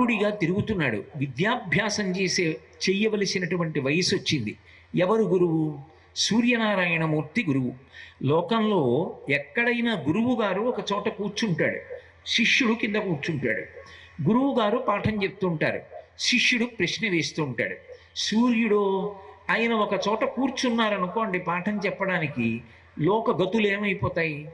బాలుడిగా తిరుగుతున్నాడు. విద్యాభ్యాసం చేసే చెయ్యవలసినటువంటి వయసు వచ్చింది ఎవరు గురువు? సూర్యనారాయణమూర్తి గురువు. లోకంలో ఎక్కడైనా గురువు గారు ఒక చోట కూర్చుంటాడు. శిష్యుడు కింద కూర్చుంటాడు. గురువు గారు పాఠం చెప్తుంటారు. శిష్యుడు ప్రశ్న వేస్తూ ఉంటాడు సూర్యుడు ఆయన ఒక చోట కూర్చున్నారనుకోండి పాఠం చెప్పడానికి లోక గతులు ఏమైపోతాయి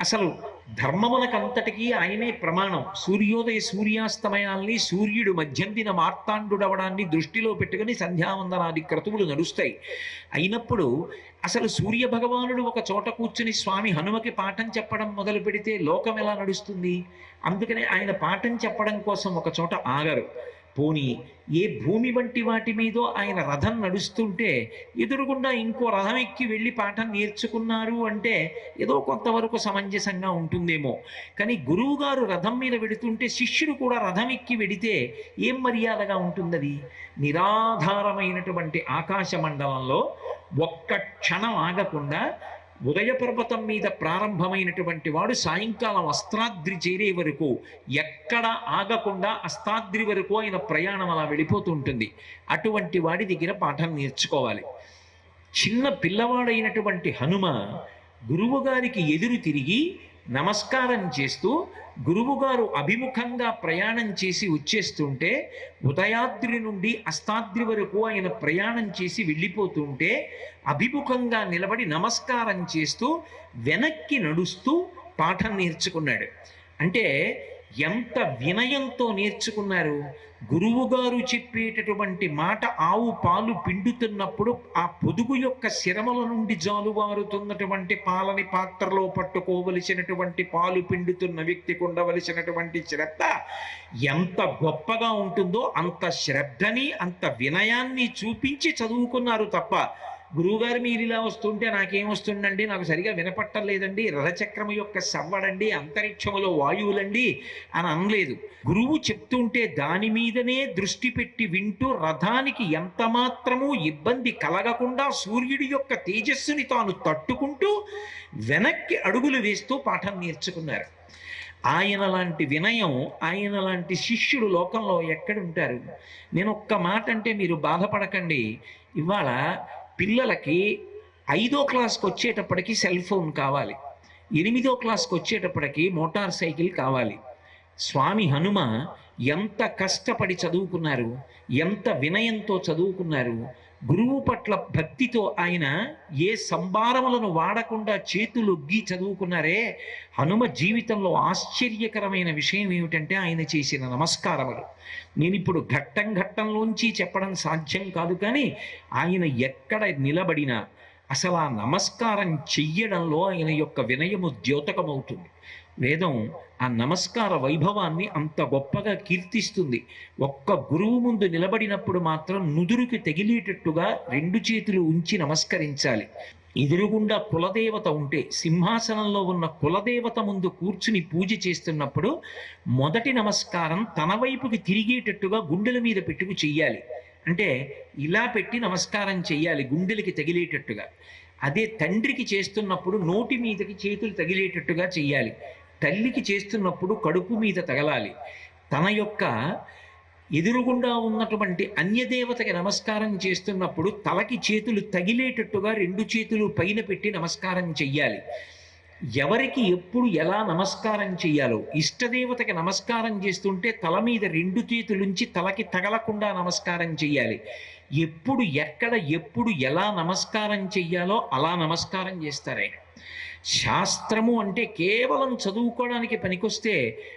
అసలు ధర్మమునకంతటికీ ఆయనే ప్రమాణం. సూర్యోదయ సూర్యాస్తమయాల్ని సూర్యుడు మధ్యందిన మార్తాండుడవడాన్ని దృష్టిలో పెట్టుకుని సంధ్యావందనాది క్రతువులు నడుస్తాయి. అయినప్పుడు అసలు సూర్య భగవానుడు ఒక చోట కూర్చుని స్వామి హనుమకి పాఠం చెప్పడం మొదలు పెడితే లోకం ఎలా నడుస్తుంది? అందుకనే ఆయన పాఠం చెప్పడం కోసం ఒక చోట ఆగరు. పోని ఏ భూమి వంటి వాటి మీదో ఆయన రథం నడుస్తుంటే ఎదురుగుండా ఇంకో రథం ఎక్కి వెళ్ళి పాఠం నేర్చుకున్నారు అంటే ఏదో కొంతవరకు సమంజసంగా ఉంటుందేమో. కానీ గురువుగారు రథం మీద వెడుతుంటే శిష్యుడు కూడా రథం ఎక్కి వెడితే ఏం మర్యాదగా ఉంటుందది? నిరాధారమైనటువంటి ఆకాశ మండలంలో ఒక్క క్షణం ఆగకుండా ఉదయ పర్వతం మీద ప్రారంభమైనటువంటి వాడు సాయంకాలం అస్త్రాద్రి చేరే వరకు ఎక్కడ ఆగకుండా అస్తాద్రి వరకు ఆయన ప్రయాణం అలా వెళ్ళిపోతూ ఉంటుంది. అటువంటి వాడి దగ్గర పాఠం నేర్చుకోవాలి. చిన్న పిల్లవాడైనటువంటి హనుమ గురువుగారికి ఎదురు తిరిగి నమస్కారం చేస్తూ గురువుగారు అభిముఖంగా ప్రయాణం చేసి వచ్చేస్తుంటే ఉదయాద్రి నుండి అస్తాద్రి వరకు ఆయన ప్రయాణం చేసి వెళ్ళిపోతుంటే అభిముఖంగా నిలబడి నమస్కారం చేస్తూ వెనక్కి నడుస్తూ పాఠం నేర్చుకున్నాడు. అంటే ఎంత వినయంతో నేర్చుకున్నారు? గురువుగారు చెప్పేటటువంటి మాట ఆవు పాలు పిండుతున్నప్పుడు ఆ పొదుగు యొక్క శిరమల నుండి జాలువారుతున్నటువంటి పాలని పాత్రలో పట్టుకోవలసినటువంటి పాలు పిండుతున్న వ్యక్తికి ఉండవలసినటువంటి శ్రద్ధ ఎంత గొప్పగా ఉంటుందో అంత శ్రద్ధని అంత వినయాన్ని చూపించి చదువుకున్నారు తప్ప గురువుగారు మీరు ఇలా వస్తుంటే నాకేం వస్తుందండి? నాకు సరిగా వినపట్టలేదండి. రథచక్రము యొక్క సవ్వడండి అంతరిక్షములో వాయువులండి అని అనలేదు. గురువు చెప్తుంటే దాని మీదనే దృష్టి పెట్టి వింటూ రథానికి ఎంత మాత్రము ఇబ్బంది కలగకుండా సూర్యుడి యొక్క తేజస్సుని తాను తట్టుకుంటూ వెనక్కి అడుగులు వేస్తూ పాఠం నేర్చుకున్నారు. ఆయన లాంటి వినయం ఆయన లాంటి శిష్యుడు లోకంలో ఎక్కడుంటారు నేను ఒక్క మాట అంటే మీరు బాధపడకండి. ఇవాళ పిల్లలకి ఐదో క్లాస్కి వచ్చేటప్పటికి సెల్ ఫోన్ కావాలి. ఎనిమిదో క్లాస్కి వచ్చేటప్పటికి మోటార్ సైకిల్ కావాలి. స్వామి హనుమ ఎంత కష్టపడి చదువుకున్నారు? ఎంత వినయంతో చదువుకున్నారు? గురువు పట్ల భక్తితో ఆయన ఏ సంభారములను వాడకుండా చేతులొగ్గి చదువుకున్నారే హనుమ జీవితంలో ఆశ్చర్యకరమైన విషయం ఏమిటంటే ఆయన చేసిన నమస్కారములు. నేను ఇప్పుడు ఘట్టం ఘట్టంలోంచి చెప్పడం సాధ్యం కాదు కానీ ఆయన ఎక్కడ నిలబడినా అసలు ఆ నమస్కారం చెయ్యడంలో ఆయన యొక్క వినయము ద్యోతకమవుతుంది. వేదం ఆ నమస్కార వైభవాన్ని అంత గొప్పగా కీర్తిస్తుంది. ఒక్క గురువు ముందు నిలబడినప్పుడు మాత్రం నుదురుకి తగిలేటట్టుగా రెండు చేతులు ఉంచి నమస్కరించాలి. ఎదురుగుండా కులదేవత ఉంటే సింహాసనంలో ఉన్న కులదేవత ముందు కూర్చుని పూజ చేస్తున్నప్పుడు మొదటి నమస్కారం తన వైపుకి తిరిగేటట్టుగా గుండెల మీద పెట్టుకు చెయ్యాలి. అంటే ఇలా పెట్టి నమస్కారం చెయ్యాలి గుండెలకి తగిలేటట్టుగా. అదే తండ్రికి చేస్తున్నప్పుడు నోటి మీదకి చేతులు తగిలేటట్టుగా చెయ్యాలి. తల్లికి చేస్తున్నప్పుడు కడుపు మీద తగలాలి. తన యొక్క ఎదురుగుండా ఉన్నటువంటి అన్యదేవతకి నమస్కారం చేస్తున్నప్పుడు తలకి చేతులు తగిలేటట్టుగా రెండు చేతులు పైన పెట్టి నమస్కారం చెయ్యాలి. ఎవరికి ఎప్పుడు ఎలా నమస్కారం చెయ్యాలో ఇష్టదేవతకి నమస్కారం చేస్తుంటే తల మీద రెండు చేతులుంచి తలకి తగలకుండా నమస్కారం చెయ్యాలి. ఎప్పుడు ఎక్కడ ఎప్పుడు ఎలా నమస్కారం చెయ్యాలో అలా నమస్కారం చేస్తారే. శాస్త్రము అంటే కేవలం చదువుకోవడానికి పనికొస్తే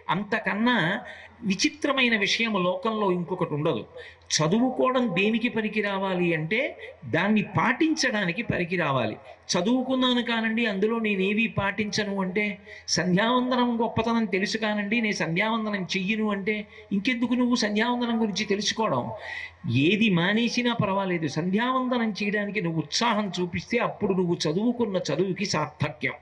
అంతకన్నా విచిత్రమైన విషయం లోకంలో ఇంకొకటి ఉండదు. చదువుకోవడం దేనికి పనికి రావాలి అంటే దాన్ని పాటించడానికి పనికి రావాలి చదువుకున్నాను కానండి అందులో నేనేవి పాటించను అంటే సంధ్యావందనం గొప్పతనం తెలుసు కానండి నేను సంధ్యావందనం చెయ్యను అంటే ఇంకెందుకు నువ్వు సంధ్యావందనం గురించి తెలుసుకోవడం? ఏది మానేసినా పర్వాలేదు. సంధ్యావందనం చేయడానికి నువ్వు ఉత్సాహం చూపిస్తే అప్పుడు నువ్వు చదువుకున్న చదువుకి సార్థక్యం.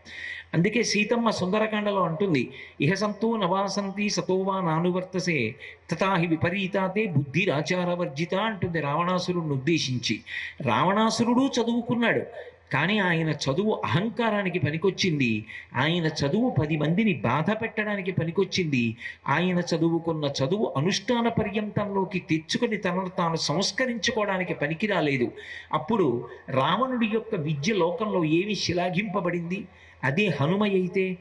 అందుకే సీతమ్మ సుందరకాండలో అంటుంది ఇహ సంతో నవాసంతి సతోవా నానువర్తసే తథాహి విపరీతాతే బుద్ధిరాచారవర్జిత అంటుంది రావణాసురుడిని ఉద్దేశించి. రావణాసురుడు చదువుకున్నాడు కానీ ఆయన చదువు అహంకారానికి పనికొచ్చింది. ఆయన చదువు పది మందిని బాధ పెట్టడానికి పనికొచ్చింది. ఆయన చదువుకున్న చదువు అనుష్ఠాన పర్యంతంలోకి తెచ్చుకొని తనను తాను సంస్కరించుకోవడానికి పనికి రాలేదు అప్పుడు రావణుడి యొక్క విద్య లోకంలో ఏమి శిలాఘింపబడింది? అదే హనుమ అయితే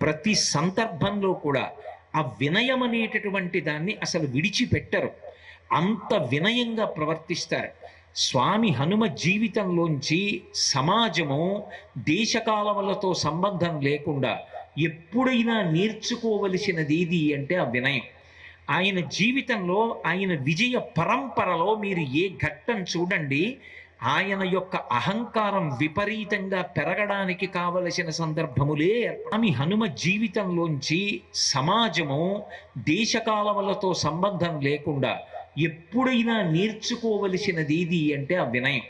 ప్రతి సందర్భంలో కూడా ఆ వినయం అనేటటువంటి దాన్ని అసలు విడిచిపెట్టరు. అంత వినయంగా ప్రవర్తిస్తారు. స్వామి హనుమ జీవితంలోంచి సమాజము దేశకాలములతో సంబంధం లేకుండా ఎప్పుడైనా నేర్చుకోవలసినది ఏది అంటే ఆ వినయం. ఆయన జీవితంలో ఆయన విజయ పరంపరలో మీరు ఏ ఘట్టం చూడండి ఆయన యొక్క అహంకారం విపరీతంగా పెరగడానికి కావలసిన సందర్భములే ఆమె హనుమ జీవితంలోంచి సమాజము దేశకాలములతో సంబంధం లేకుండా ఎప్పుడైనా నేర్చుకోవలసినది ఏది అంటే ఆ వినయం.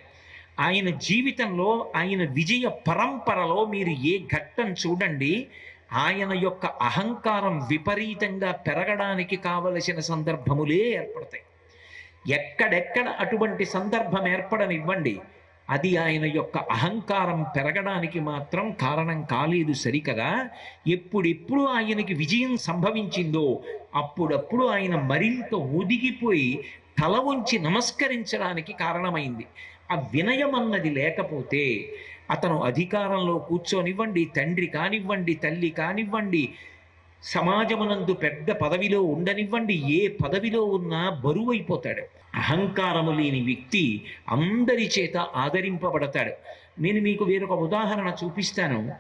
ఆయన జీవితంలో ఆయన విజయ పరంపరలో మీరు ఏ ఘట్టం చూడండి ఆయన యొక్క అహంకారం విపరీతంగా పెరగడానికి కావలసిన సందర్భములే ఏర్పడతాయి. ఎక్కడెక్కడ అటువంటి సందర్భం ఏర్పడనివ్వండి. అది ఆయన యొక్క అహంకారం పెరగడానికి మాత్రం కారణం కాలేదు సరికదా ఎప్పుడెప్పుడు ఆయనకి విజయం సంభవించిందో అప్పుడప్పుడు ఆయన మరింత ఒదిగిపోయి తల ఉంచి నమస్కరించడానికి కారణమైంది. ఆ వినయం అన్నది లేకపోతే అతను అధికారంలో కూర్చోనివ్వండి తండ్రి కానివ్వండి తల్లి కానివ్వండి సమాజమునందు పెద్ద పదవిలో ఉండనివ్వండి. ఏ పదవిలో ఉన్నా బరువైపోతాడు. అహంకారము లేని వ్యక్తి అందరి చేత ఆదరింపబడతాడు. నేను మీకు వేరొక ఉదాహరణ చూపిస్తాను.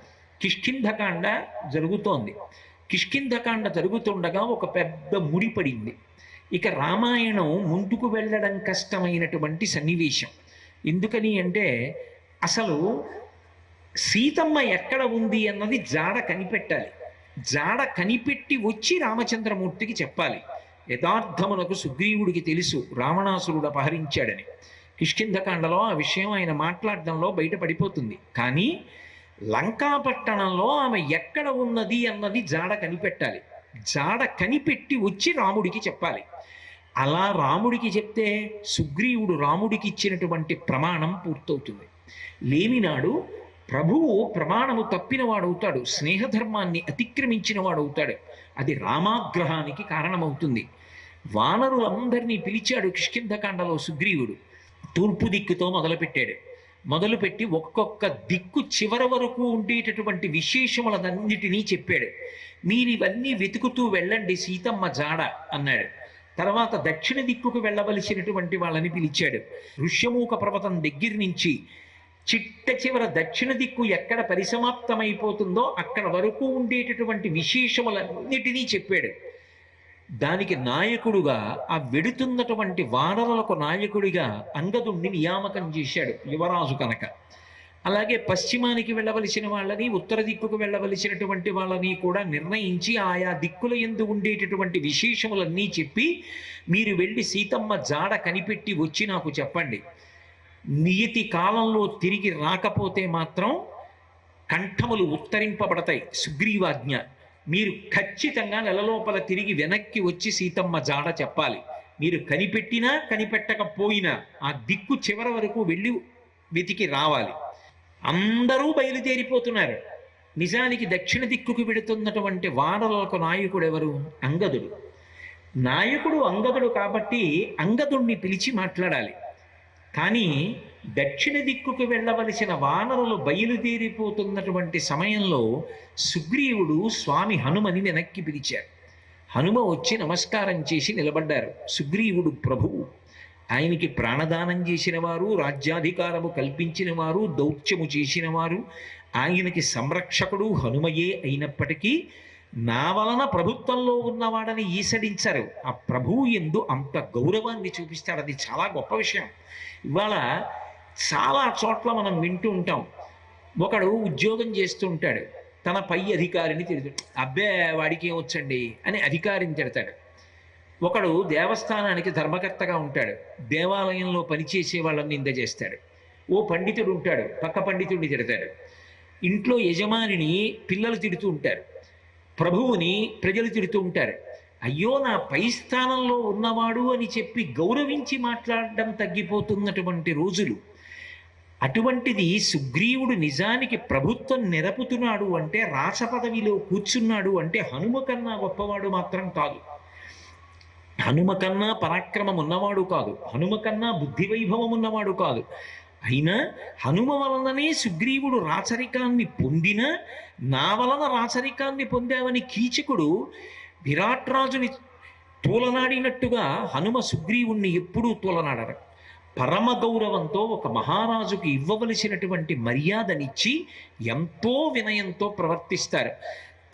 కిష్కింధకాండ జరుగుతోంది. కిష్కింధకాండ జరుగుతుండగా ఒక పెద్ద ముడి పడింది. ఇక రామాయణం ముందుకు వెళ్ళడం కష్టమైనటువంటి సన్నివేశం. ఎందుకని అంటే అసలు సీతమ్మ ఎక్కడ ఉంది అన్నది జాడ కనిపెట్టాలి. జాడ కనిపెట్టి వచ్చి రామచంద్రమూర్తికి చెప్పాలి. యథార్థమునకు సుగ్రీవుడికి తెలుసు రావణాసురుడు అపహరించాడని. కిష్కింధకాండలో ఆ విషయం ఆయన మాట్లాడడంలో బయటపడిపోతుంది. కానీ లంకాపట్టణంలో ఆమె ఎక్కడ ఉన్నది అన్నది జాడ కనిపెట్టాలి. జాడ కనిపెట్టి వచ్చి రాముడికి చెప్పాలి. అలా రాముడికి చెప్తే సుగ్రీవుడు రాముడికి ఇచ్చినటువంటి ప్రమాణం పూర్తవుతుంది. లేనినాడు ప్రభువు ప్రమాణము తప్పిన వాడవుతాడు స్నేహధర్మాన్ని అతిక్రమించిన వాడవుతాడు అది రామాగ్రహానికి కారణమవుతుంది. వానరులందరినీ పిలిచాడు కిష్కింధకాండలో సుగ్రీవుడు. తూర్పు దిక్కుతో మొదలుపెట్టాడు. మొదలుపెట్టి ఒక్కొక్క దిక్కు చివర వరకు ఉండేటటువంటి విశేషములన్నిటినీ చెప్పాడు. మీరు ఇవన్నీ వెతుకుతూ వెళ్ళండి సీతమ్మ జాడ అన్నాడు. తర్వాత దక్షిణ దిక్కుకు వెళ్ళవలసినటువంటి వాళ్ళని పిలిచాడు. ఋష్యమూక పర్వతం దగ్గర నుంచి చిట్ట చివర దక్షిణ దిక్కు ఎక్కడ పరిసమాప్తమైపోతుందో అక్కడ వరకు ఉండేటటువంటి విశేషములన్నిటినీ చెప్పాడు. దానికి నాయకుడుగా ఆ వెడుతున్నటువంటి వానరులకు నాయకుడిగా అంగదుణ్ణి నియామకం చేశాడు యువరాజు కనుక. అలాగే పశ్చిమానికి వెళ్ళవలసిన వాళ్ళని ఉత్తర దిక్కుకు వెళ్ళవలసినటువంటి వాళ్ళని కూడా నిర్ణయించి ఆయా దిక్కుల ఎందు ఉండేటటువంటి విశేషములన్నీ చెప్పి మీరు వెళ్ళి సీతమ్మ జాడ కనిపెట్టి వచ్చి నాకు చెప్పండి. నియతి కాలంలో తిరిగి రాకపోతే మాత్రం కంఠములు ఉత్తరింపబడతాయి. సుగ్రీవాజ్ఞ. మీరు ఖచ్చితంగా నెలలోపల తిరిగి వెనక్కి వచ్చి సీతమ్మ జాడ చెప్పాలి. మీరు కనిపెట్టినా కనిపెట్టకపోయినా ఆ దిక్కు చివరి వరకు వెళ్ళి వెతికి రావాలి. అందరూ బయలుదేరిపోతున్నారు. నిజానికి దక్షిణ దిక్కుకు వెడుతున్నటువంటి వానలకు నాయకుడు ఎవరు? అంగదుడు. నాయకుడు అంగదుడు కాబట్టి అంగదుణ్ణి పిలిచి మాట్లాడాలి. కానీ దక్షిణ దిక్కుకు వెళ్ళవలసిన వానరులు బయలుదేరిపోతున్నటువంటి సమయంలో సుగ్రీవుడు స్వామి హనుమని వెనక్కి పిలిచారు. హనుమ వచ్చి నమస్కారం చేసి నిలబడ్డారు. సుగ్రీవుడు ప్రభువు ఆయనకి ప్రాణదానం చేసిన వారు రాజ్యాధికారము కల్పించిన వారు దౌత్యము చేసిన వారు ఆయనకి సంరక్షకుడు హనుమయే అయినప్పటికీ నా వలన ప్రభుత్వంలో ఉన్నవాడని ఈసడించారు. ఆ ప్రభువు ఎందు అంత గౌరవాన్ని చూపిస్తాడు. అది చాలా గొప్ప విషయం. ఇవాళ చాలా చోట్ల మనం వింటూ ఉంటాం. ఒకడు ఉద్యోగం చేస్తూ ఉంటాడు తన పై అధికారిని తిడుతాడు అబ్బే వాడికి ఏమొచ్చండి వచ్చండి? అని అధికారిని తిడతాడు. ఒకడు దేవస్థానానికి ధర్మకర్తగా ఉంటాడు. దేవాలయంలో పనిచేసే వాళ్ళని నింద చేస్తాడు. ఓ పండితుడు ఉంటాడు. పక్క పండితుడిని తిడతాడు. ఇంట్లో యజమానిని పిల్లలు తిడుతూ ఉంటారు. ప్రభువుని ప్రజలు తిడుతూ ఉంటారు. అయ్యో నా పై స్థానంలో ఉన్నవాడు అని చెప్పి గౌరవించి మాట్లాడడం తగ్గిపోతున్నటువంటి రోజులు. అటువంటిది సుగ్రీవుడు నిజానికి ప్రభుత్వం నెరపుతున్నాడు అంటే రాస పదవిలో కూర్చున్నాడు అంటే హనుమ కన్నా గొప్పవాడు మాత్రం కాదు. హనుమ కన్నా పరాక్రమం ఉన్నవాడు కాదు. హనుమ కన్నా బుద్ధి వైభవం ఉన్నవాడు కాదు. అయినా హనుమ వలననే సుగ్రీవుడు రాచరికాన్ని పొందిన నా వలన రాచరికాన్ని పొందావని కీచకుడు విరాట్ రాజుని తూలనాడినట్టుగా హనుమ సుగ్రీవుణ్ణి ఎప్పుడూ తూలనాడరు. పరమ గౌరవంతో ఒక మహారాజుకు ఇవ్వవలసినటువంటి మర్యాదనిచ్చి ఎంతో వినయంతో ప్రవర్తిస్తారు.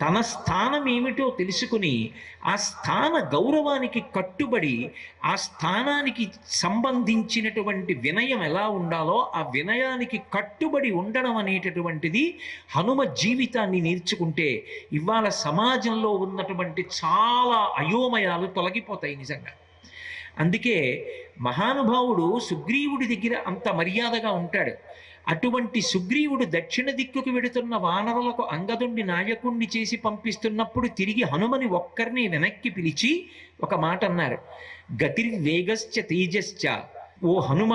తన స్థానం ఏమిటో తెలుసుకుని ఆ స్థాన గౌరవానికి కట్టుబడి ఆ స్థానానికి సంబంధించినటువంటి వినయం ఎలా ఉండాలో ఆ వినయానికి కట్టుబడి ఉండడం అనేటటువంటిది హనుమ జీవితాన్ని నేర్చుకుంటే ఇవాళ సమాజంలో ఉన్నటువంటి చాలా అయోమయాలు తొలగిపోతాయి నిజంగా. అందుకే మహానుభావుడు సుగ్రీవుడి దగ్గర అంత మర్యాదగా ఉంటాడు. అటువంటి సుగ్రీవుడు దక్షిణ దిక్కుకు వెడుతున్న వానరులకు అంగదుండి నాయకుణ్ణి చేసి పంపిస్తున్నప్పుడు తిరిగి హనుమని ఒక్కరిని వెనక్కి పిలిచి ఒక మాట అన్నారు. గతిర్వేగశ్చ తేజశ్చ. ఓ హనుమ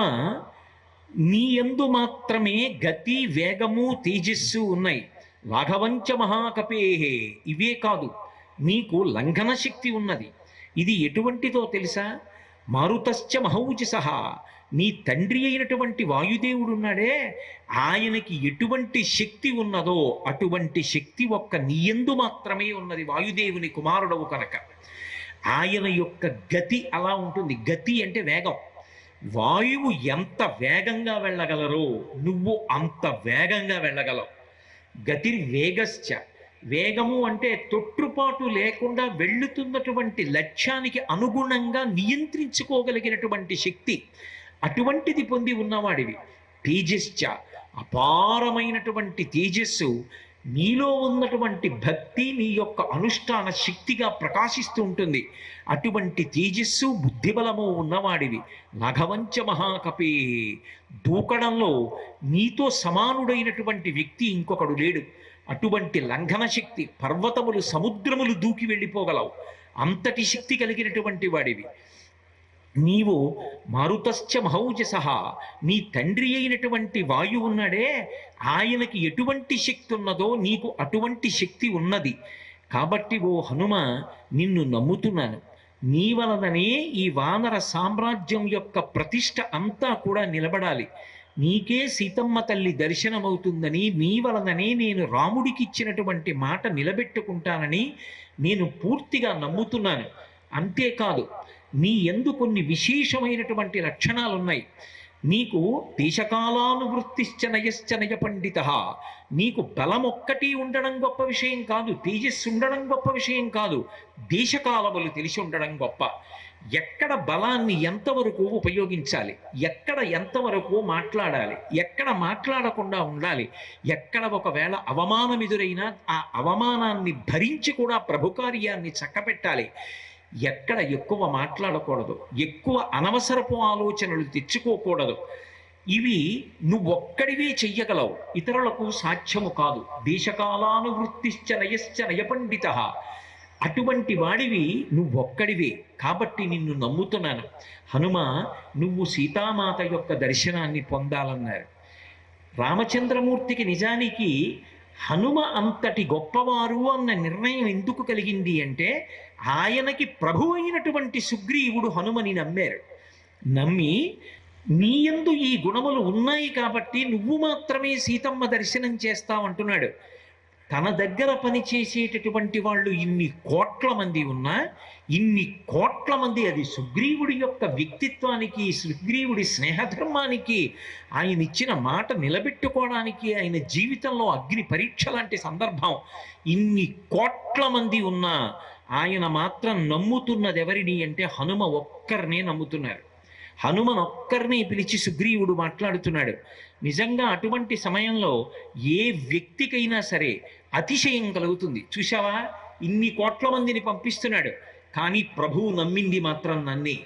నీ యందు మాత్రమే గతి వేగము తేజస్సు ఉన్నాయి. లాఘవంచ మహాకపేహే. ఇవే కాదు నీకు లంఘన శక్తి ఉన్నది. ఇది ఎటువంటిదో తెలుసా? మారుతశ్చ సహా నీ తండ్రి అయినటువంటి వాయుదేవుడు ఉన్నాడే ఆయనకి ఎటువంటి శక్తి ఉన్నదో అటువంటి శక్తి ఒక్క నీయందు మాత్రమే ఉన్నది వాయుదేవుని కుమారుడవు కనుక. ఆయన యొక్క గతి అలా ఉంటుంది. గతి అంటే వేగం. వాయువు ఎంత వేగంగా వెళ్ళగలరో నువ్వు అంత వేగంగా వెళ్ళగలవు. గతిర్ వేగశ్చ వేగము అంటే తొట్టుపాటు లేకుండా వెళ్ళుతున్నటువంటి లక్ష్యానికి అనుగుణంగా నియంత్రించుకోగలిగినటువంటి శక్తి అటువంటిది పొంది ఉన్నవాడివి. తేజశ్చ అపారమైనటువంటి తేజస్సు నీలో ఉన్నటువంటి భక్తి నీ యొక్క అనుష్ఠాన శక్తిగా ప్రకాశిస్తూ ఉంటుంది. అటువంటి తేజస్సు బుద్ధిబలము ఉన్నవాడివి. నఘవంచ మహాకపి. దూకడంలో నీతో సమానుడైనటువంటి వ్యక్తి ఇంకొకడు లేడు. అటువంటి లంఘన శక్తి పర్వతములు సముద్రములు దూకి వెళ్ళిపోగలవు. అంతటి శక్తి కలిగినటువంటి వాడివి. నీవు మారుతశ్చ మహౌజస నీ తండ్రి అయినటువంటి వాయువు ఉన్నాడే. ఆయనకి ఎటువంటి శక్తి ఉన్నదో నీకు అటువంటి శక్తి ఉన్నది. కాబట్టి ఓ హనుమ నిన్ను నమ్ముతున్నాను. నీ వలననే ఈ వానర సామ్రాజ్యం యొక్క ప్రతిష్ట అంతా కూడా నిలబడాలి. నీకే సీతమ్మ తల్లి దర్శనమవుతుందని నీ వలననే నేను రాముడికి ఇచ్చినటువంటి మాట నిలబెట్టుకుంటానని నేను పూర్తిగా నమ్ముతున్నాను. అంతేకాదు నీ ఎందు కొన్ని విశేషమైనటువంటి లక్షణాలు ఉన్నాయి నీకు దేశకాలానువృత్తిశ్చ నయశ్చ నయ పండిత. నీకు బలమొక్కటి ఒక్కటి ఉండడం గొప్ప విషయం కాదు తేజస్సు ఉండడం గొప్ప విషయం కాదు దేశకాలములు తెలిసి ఉండడం గొప్ప. ఎక్కడ బలాన్ని ఎంతవరకు ఉపయోగించాలి? ఎక్కడ ఎంతవరకు మాట్లాడాలి? ఎక్కడ మాట్లాడకుండా ఉండాలి? ఎక్కడ ఒకవేళ అవమానం ఎదురైనా ఆ అవమానాన్ని భరించి కూడా ప్రభుకార్యాన్ని చక్కపెట్టాలి. ఎక్కడ ఎక్కువ మాట్లాడకూడదు. ఎక్కువ అనవసరపు ఆలోచనలు తెచ్చుకోకూడదు. ఇవి నువ్వొక్కడివే చెయ్యగలవు. ఇతరులకు సాధ్యము కాదు. దేశకాలానువృత్తిశ్చ నయశ్చ నయపండిత. అటువంటి వాడివి నువ్వొక్కడివే కాబట్టి నిన్ను నమ్ముతున్నాను. హనుమ నువ్వు సీతామాత యొక్క దర్శనాన్ని పొందాలన్నారు. రామచంద్రమూర్తికి నిజానికి హనుమ అంతటి గొప్పవారు అన్న నిర్ణయం ఎందుకు కలిగింది అంటే ఆయనకి ప్రభు అయినటువంటి సుగ్రీవుడు హనుమని నమ్మారు. నమ్మి నీయందు ఈ గుణములు ఉన్నాయి కాబట్టి నువ్వు మాత్రమే సీతమ్మ దర్శనం చేస్తావంటున్నాడు. తన దగ్గర పనిచేసేటటువంటి వాళ్ళు ఇన్ని కోట్ల మంది ఉన్నా ఇన్ని కోట్ల మంది అది సుగ్రీవుడి యొక్క వ్యక్తిత్వానికి సుగ్రీవుడి స్నేహధర్మానికి ఆయన ఇచ్చిన మాట నిలబెట్టుకోవడానికి ఆయన జీవితంలో అగ్ని పరీక్ష లాంటి సందర్భం ఇన్ని కోట్ల మంది ఉన్నా ఆయన మాత్రం నమ్ముతున్నది ఎవరిని అంటే హనుమ ఒక్కరినే నమ్ముతున్నారు. హనుమన్ ఒక్కరిని పిలిచి సుగ్రీవుడు మాట్లాడుతున్నాడు. నిజంగా అటువంటి సమయంలో ఏ వ్యక్తికైనా సరే అతిశయం కలుగుతుంది. చూసావా ఇన్ని కోట్ల మందిని పంపిస్తున్నాడు. కానీ ప్రభువు నమ్మింది మాత్రం నన్నే.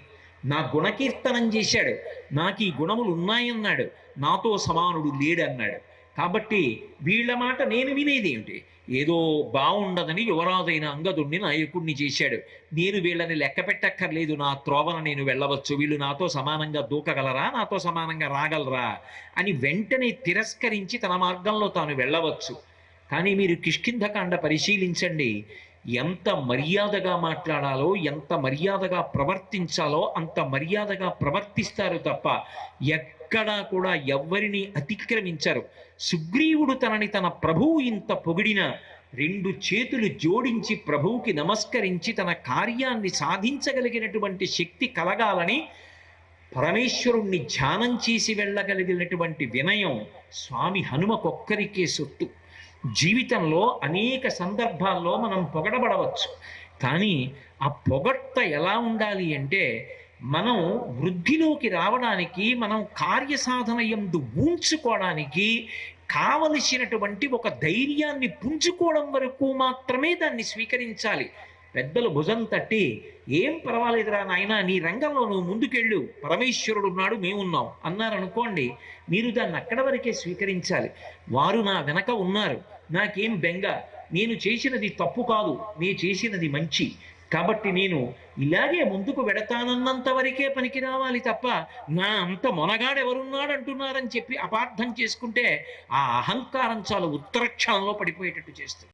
నా గుణకీర్తనం చేశాడు. నాకు ఈ గుణములు ఉన్నాయన్నాడు. నాతో సమానుడు లేడన్నాడు. కాబట్టి వీళ్ళ మాట నేను వినేది ఏమిటి? ఏదో బాగుండదని యువరాజైన అంగదుణ్ణి నాయకుణ్ణి చేశాడు. నేను వీళ్ళని లెక్క పెట్టక్కర్లేదు నా త్రోవన నేను వెళ్ళవచ్చు. వీళ్ళు నాతో సమానంగా దూకగలరా? నాతో సమానంగా రాగలరా? అని వెంటనే తిరస్కరించి తన మార్గంలో తాను వెళ్ళవచ్చు. కానీ మీరు కిష్కింధకాండ పరిశీలించండి. ఎంత మర్యాదగా మాట్లాడాలో ఎంత మర్యాదగా ప్రవర్తించాలో అంత మర్యాదగా ప్రవర్తిస్తారు తప్ప ఎక్కడా కూడా ఎవ్వరిని అతిక్రమించరు. సుగ్రీవుడు తనని తన ప్రభువు ఇంత పొగిడిన రెండు చేతులు జోడించి ప్రభువుకి నమస్కరించి తన కార్యాన్ని సాధించగలిగినటువంటి శక్తి కలగాలని పరమేశ్వరుణ్ణి ధ్యానం చేసి వెళ్ళగలిగినటువంటి వినయం స్వామి హనుమకొక్కరికే సొత్తు. జీవితంలో అనేక సందర్భాల్లో మనం పొగడబడవచ్చు. కానీ ఆ పొగట్ట ఎలా ఉండాలి అంటే మనం వృద్ధిలోకి రావడానికి మనం కార్యసాధన ఎందు ఊంచుకోవడానికి కావలసినటువంటి ఒక ధైర్యాన్ని పుంజుకోవడం వరకు మాత్రమే దాన్ని స్వీకరించాలి. పెద్దలు భుజం తట్టి ఏం పర్వాలేదురా నాయన నీ రంగంలో నువ్వు ముందుకెళ్ళు. పరమేశ్వరుడు ఉన్నాడు మేమున్నాం. అన్నారనుకోండి మీరు దాన్ని అక్కడ వరకే స్వీకరించాలి. వారు నా వెనక ఉన్నారు. నాకేం బెంగ. నేను చేసినది తప్పు కాదు. నేను చేసినది మంచి. కాబట్టి నేను ఇలాగే ముందుకు వెడతానన్నంత వరకే పనికి రావాలి తప్ప నా అంత మొనగాడెవరున్నాడు అంటున్నారని చెప్పి అపార్థం చేసుకుంటే ఆ అహంకారం చాలా ఉత్తరక్షణంలో పడిపోయేటట్టు చేస్తుంది.